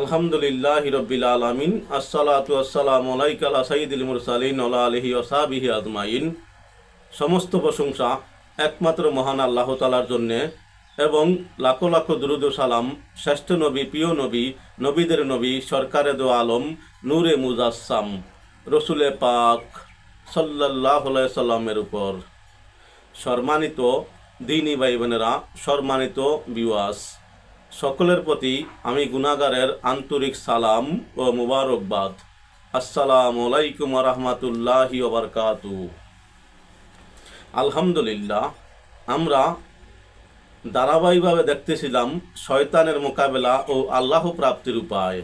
আলহামদুলিল্লাহ হিরব্বিল আলমিন, আসসালাতু আসসালাম আলাইকাল সাইদুল মুরসালিন আলা আলহি ওসাবিহি আজমাইন। সমস্ত প্রশংসা একমাত্র মহান আল্লাহ তালার জন্যে এবং লাখো লাখো দুরুদ সালাম শ্রেষ্ঠ নবী, প্রিয় নবী, নবীদের নবী, সরকারে দো আলম, নূরে মুজাসসাম, রসুলে পাক সাল্লাহ সাল্লামের উপর। সম্মানিত দিনী ভাই বোনেরা সম্মানিত বিওয়াস সকলের প্রতি আমি গুনাগারের আন্তরিক সালাম ও মুবারকবাদ। আসসালামু আলাইকুম রহমতুল্লাহি ওবরকাতু আলহামদুলিল্লাহ, আমরা ধারাবাহিকভাবে দেখতেছিলাম শয়তানের মোকাবেলা ও আল্লাহ প্রাপ্তির উপায়।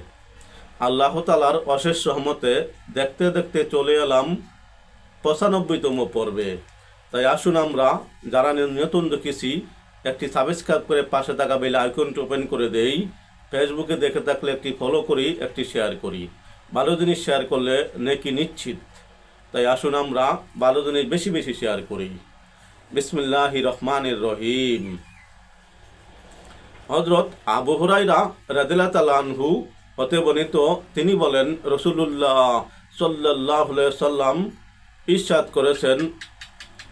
আল্লাহ তালার অশেষ সহমতে দেখতে দেখতে চলে এলাম পঁচানব্বইতম পর্বে। তাই আসুন আমরা যারা নতুন দেখেছি একটি সাবস্ক্রাইব করে পাশে থাকা বেলে আইকনটি ওপেন করে দেই। ফেসবুকে দেখে থাকলে একটি ফলো করি, একটি শেয়ার করি। ভালো জিনিস শেয়ার করলে নেকি নিশ্চিত। তাই আসুন আমরা ভালো জিনিস বেশি বেশি শেয়ার করি। বিসমিল্লাহ রহমানের রহিম। হজরত আবু হুরাইরা রাদিল্লা তালানহু হতে বর্ণিত, তিনি বলেন রসুল্লাহ সাল্লাহ সাল্লাম ইস্বাদ করেছেন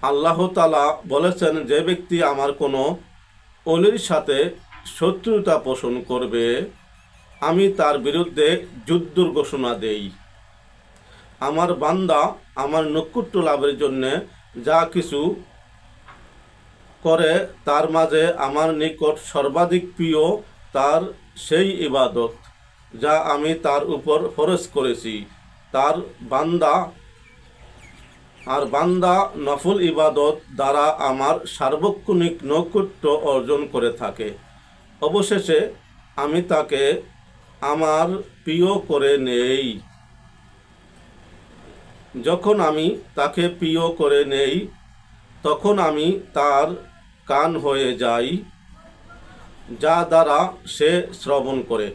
আল্লাহ তালা বলেছেন, যে ব্যক্তি আমার কোনো অলির সাথে শত্রুতা পোষণ করবে, আমি তার বিরুদ্ধে যুদ্ধর ঘোষণা দেই। আমার বান্দা আমার নক্ষত্র লাভের জন্যে যা কিছু করে, তার মাঝে আমার নিকট সর্বাধিক প্রিয় তার সেই ইবাদত যা আমি তার উপর ফরজ করেছি। তার বান্দা আর বান্দা নফল ইবাদত দ্বারা আমার সার্বক্ষণিক নৈকট্য অর্জন করে থাকে। অবশেষে আমি তাকে আমার প্রিয় করে নেই। যখন আমি তাকে প্রিয় করে নেই, তখন আমি তার কান হয়ে যাই, যা দ্বারা সে শ্রবণ করে।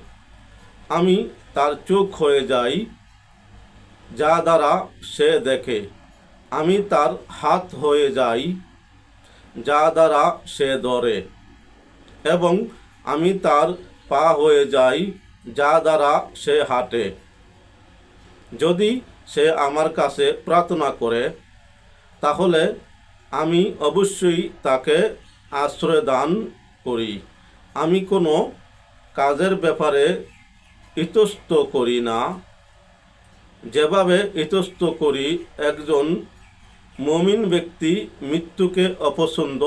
আমি তার চোখ হয়ে যাই, যা দ্বারা সে দেখে। আমি তার হাত হয়ে যাই, যা দ্বারা সে ধরে, এবং আমি তার পা হয়ে যাই, যা দ্বারা সে হাঁটে। যদি সে আমার কাছে প্রার্থনা করে, তাহলে আমি অবশ্যই তাকে আশ্রয় দান করি। আমি কোনো কাজের ব্যাপারে ইতস্ত করি না। যেভাবে ইতস্ত করি একজন মমিন ব্যক্তি মৃত্যুকে অপছন্দ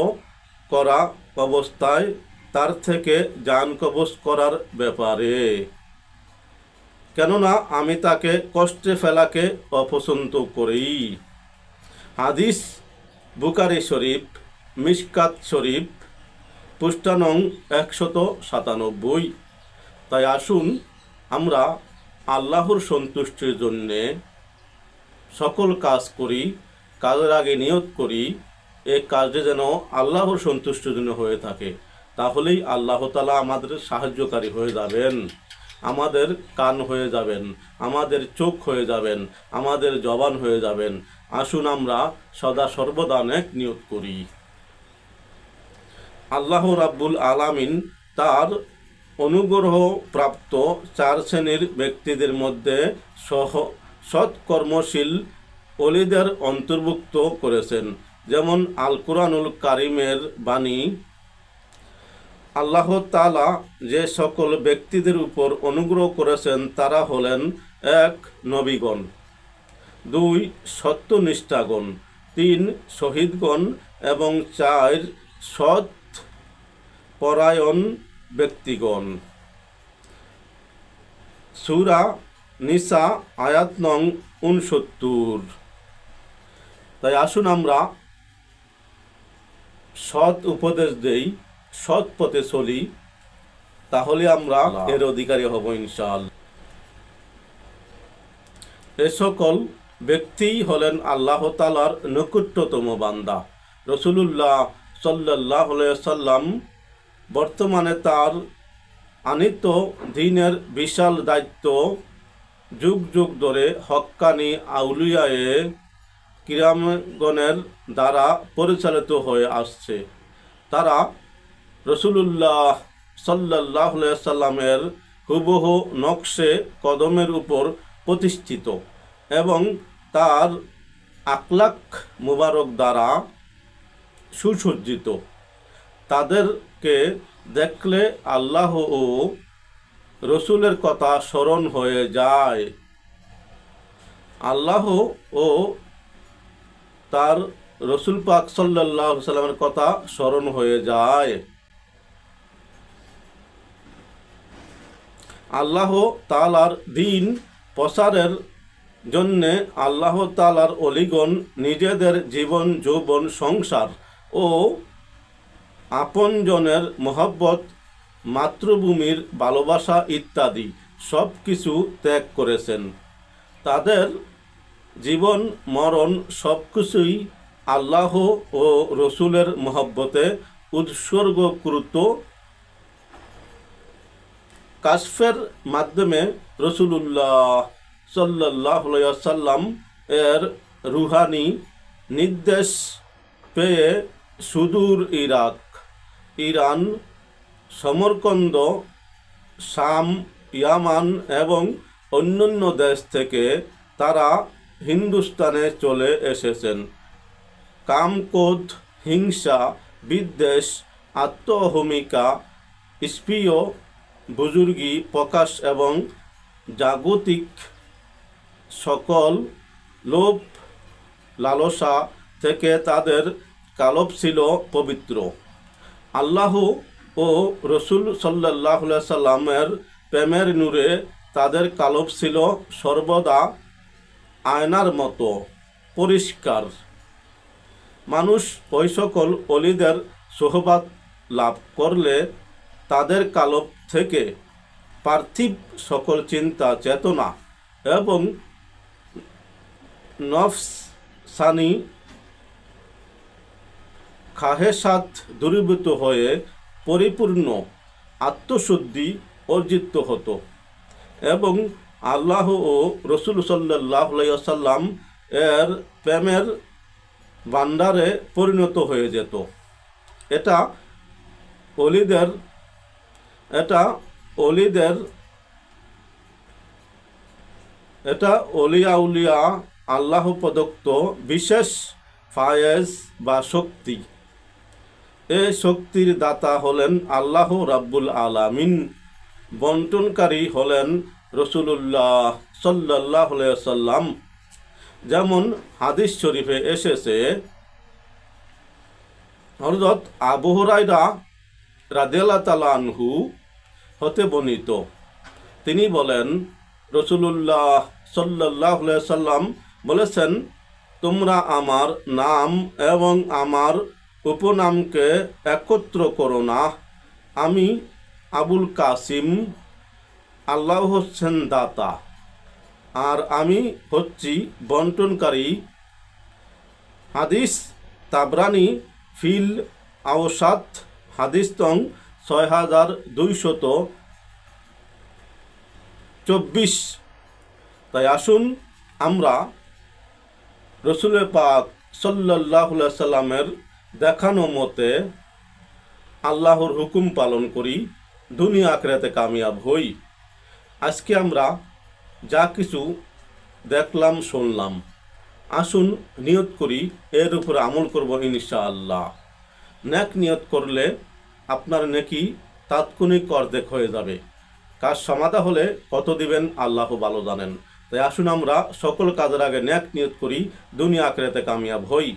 করা অবস্থায় তার থেকে যান কবচ করার ব্যাপারে। কেননা আমি তাকে কষ্টে ফেলাকে অপছন্দ করি। হাদিস বুকারি শরীফ মিসকাত শরীফ পুষ্টানং একশত সাতানব্বই। তাই আসুন আমরা আল্লাহর সন্তুষ্টির জন্যে সকল কাজ করি। কাজের আগে নিয়ত করি এই কাজে যেন আল্লাহর সন্তুষ্টির জন্য হয়ে থাকে, তাহলেই আল্লাহ তালা আমাদের সাহায্যকারী হয়ে যাবেন। আমাদের কান হয়ে যাবেন, আমাদের চোখ হয়ে যাবেন, আমাদের জবান হয়ে যাবেন। আসুন আমরা সদা সর্বদা নেক নিয়োগ করি। আল্লাহ রাব্বুল আলামিন তার অনুগ্রহ প্রাপ্ত চার শ্রেণির ব্যক্তিদের মধ্যে সহ সৎকর্মশীল অলিদের অন্তর্ভুক্ত করেছেন। যেমন আল কোরআনুল কারিমের বাণী, আল্লাহ তালা যে সকল ব্যক্তিদের উপর অনুগ্রহ করেছেন, তারা হলেন এক নবীগণ, দুই সত্যনিষ্ঠাগণ, তিন শহীদগণ এবং চার সৎ পরায়ণ ব্যক্তিগণ। সুরা নিসা আয়াত নং উনসত্তর তাই আসুন আমরা সৎ উপদেশ দেই সৎ পথে চলি তাহলে আমরা এর অধিকারী হব ইনশাল এ সকল ব্যক্তিই হলেন আল্লাহ তালার নৈকট্যতম বান্দা। রসুলুল্লাহ সাল্লাহ সাল্লাম বর্তমানে তার আনিত দিনের বিশাল দায়িত্ব যুগ যুগ ধরে হক্কানি আউলিয়ায়ে কিরামগণের দ্বারা পরিচালিত হয়ে আসছে। তারা রসুলুল্লাহ সাল্লাহ সাল্লামের হুবহু নকশে কদমের উপর প্রতিষ্ঠিত এবং তার আকলাক মুবারক দ্বারা সুসজ্জিত। তাদেরকে দেখলে আল্লাহ ও রসুলের কথা স্মরণ হয়ে যায়। আল্লাহ ও তার রসুল পাক সাল্লাহ সাল্লামের কথা স্মরণ হয়ে যায়। আল্লাহ তালার দিন প্রসারের জন্যে আল্লাহ তালার অলিগণ নিজেদের জীবন, যৌবন, সংসার ও আপনজনের মহব্বত, মাতৃভূমির ভালোবাসা ইত্যাদি সব কিছু ত্যাগ করেছেন। তাদের জীবন, মরণ সব কিছুই আল্লাহ ও রসুলের মহব্বতে উৎসর্গকৃত। কাশফের মাধ্যমে রসুলুল্লাহ সাল্লাহ সাল্লাম এর রুহানি নির্দেশ পেয়ে সুদূর ইরাক, ইরান, সমরকন্দ, শাম, ইয়ামান এবং অন্যান্য দেশ থেকে তারা হিন্দুস্তানে চলে এসেছেন। কামকোধ হিংসা, বিদ্বেষ, আত্মহমিকা, স্পীয়, বুজুর্গি, প্রকাশ এবং জাগতিক সকল লোভ, লালসা থেকে তাদের কালব ছিল পবিত্র। আল্লাহ ও রসুল সাল্লাহ সাল্লামের প্রেমের নূরে তাদের কালব ছিল সর্বদা আয়নার মতো পরিষ্কার। মানুষ ওই সকল অলিদের সোহবাত লাভ করলে তাদের কালব থেকে পার্থিব সকল চিন্তা, চেতনা এবং নফসানি খাহেসাত দূরীভূত হয়ে পরিপূর্ণ আত্মশুদ্ধি অর্জিত হতো এবং আল্লাহ ও রসুল সাল্লাহ সাল্লাম এর প্রেমের ভান্ডারে পরিণত হয়ে যেত। এটা অলিদের এটা অলিদের, এটা অলিয়া উলিয়া আল্লাহ প্রদত্ত বিশেষ ফায়েজ বা শক্তি। এ শক্তির দাতা হলেন আল্লাহ রাব্বুল আলামিন, বন্টনকারী হলেন রসুলুল্লাহ সাল্লাহ সাল্লাম যেমন হাদিস শরীফে এসেছে হরজত আবু হুরাইরা রাদেলা তালানহু হতে বর্ণিত। তিনি বলেন, রসুলুল্লাহ সাল্লাহ সাল্লাম বলেছেন, তোমরা আমার নাম এবং আমার উপনামকে একত্র করো না। আমি আবুল কাসিম আল্লাহ হচ্ছেন দাতা। আর আমি হচ্ছি বন্টনকারী। হাদিস তাবরানি ফিল আওসাত, হাদিস তং ছয় হাজার দুইশত চব্বিশ। তাই আসুন আমরা রসুল পাক সাল্লাহ সাল্লামের দেখানো মতে আল্লাহর হুকুম পালন করি, দুনিয়া আখরাতে কামিয়াব হই। আজকে আমরা যা কিছু দেখলাম, শুনলাম, আসুন নিয়ত করি, এর উপরে আমল করব ইনশাআল্লাহ। ন্যাক নিয়ত করলে আপনার নেকি তাৎক্ষণিক অর্ধেক হয়ে যাবে। কাজ সমাধা হলে কত দিবেন, আল্লাহ ভালো জানেন। তাই আসুন আমরা সকল কাজের আগে ন্যাক নিয়ত করি, দুনিয়া আখড়াতে কামিয়াব হই।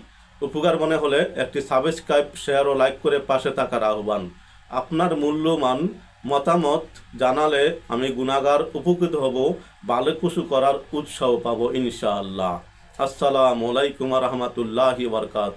উপকার মনে হলে একটি সাবস্ক্রাইব শেয়ার ও লাইক করে পাশে থাকার আহ্বান। আপনার মূল্যমান মতামত জানালে আমি গুণাগার উপকৃত হব ভালো কিছু করার উৎসাহ পাবো ইনশাআল্লাহ। আসসালামু আলাইকুম রহমতুল্লাহি বরকাত